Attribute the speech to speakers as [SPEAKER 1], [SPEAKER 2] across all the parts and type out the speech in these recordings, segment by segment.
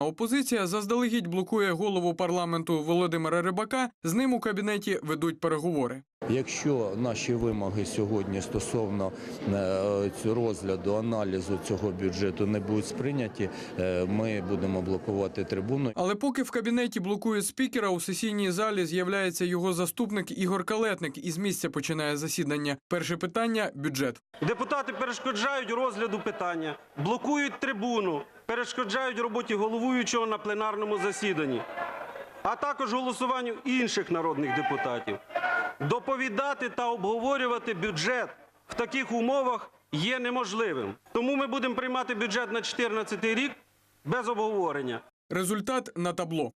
[SPEAKER 1] Опозиція заздалегідь блокує голову парламенту Володимира Рибака. З ним у кабінеті ведуть переговори.
[SPEAKER 2] Якщо наші вимоги сьогодні стосовно е, цього розгляду, аналізу цього бюджету не будуть сприйняті, е, ми будемо блокувати трибуну.
[SPEAKER 1] Але поки в кабінеті блокують спікера, у сесійній залі з'являється його заступник Ігор Калетник і з місця починає засідання. Перше питання бюджет.
[SPEAKER 3] Депутати перешкоджають розгляду питання, блокують трибуну, перешкоджають роботі головуючого на пленарному засіданні, а також голосуванню інших народних депутатів. Доповідати та обговорювати бюджет в таких умовах є неможливим. Тому ми будемо приймати бюджет на 2014 рік без обговорення.
[SPEAKER 1] Результат на табло.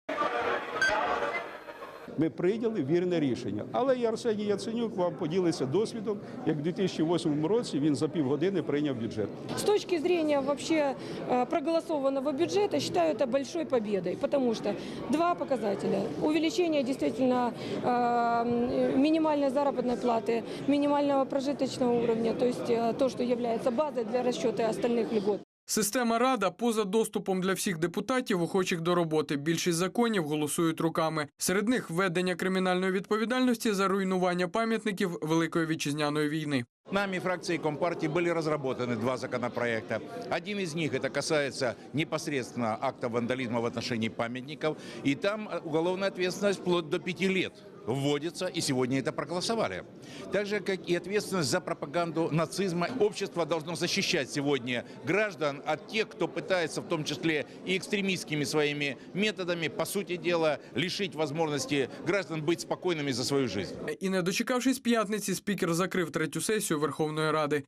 [SPEAKER 4] Ми прийняли вірне рішення. Але і Арсеній Яценюк вам поділиться досвідом, як в 2008 році він за півгодини прийняв бюджет.
[SPEAKER 5] С точки зрения вообще э, проголосованного бюджета, считаю это большой победой, потому что два показателя. Увеличение действительно э, м, минимальной заработной платы, минимального прожиточного уровня, то есть э, то, что является базой для расчета остальных льгот.
[SPEAKER 1] Система рада поза доступом для всіх депутатів, охочих до роботи. Більшість законів голосують руками. Серед них введення кримінальної відповідальності за руйнування пам'ятників Великої вітчизняної війни.
[SPEAKER 6] Нами, фракцией Компартии, были разработаны два законопроекта. Один из них, это касается непосредственно акта вандализма в отношении памятников. И там э, уголовная ответственность вплоть до пяти лет вводится, и сегодня это проголосовали. Так же, как и ответственность за пропаганду нацизма. Общество должно защищать сегодня граждан от тех, кто пытается, в том числе и экстремистскими своими методами, по сути дела, лишить возможности граждан быть спокойными за свою жизнь.
[SPEAKER 1] І не дочекавшись п'ятниці, спікер закрив третю сесію Верховної Ради.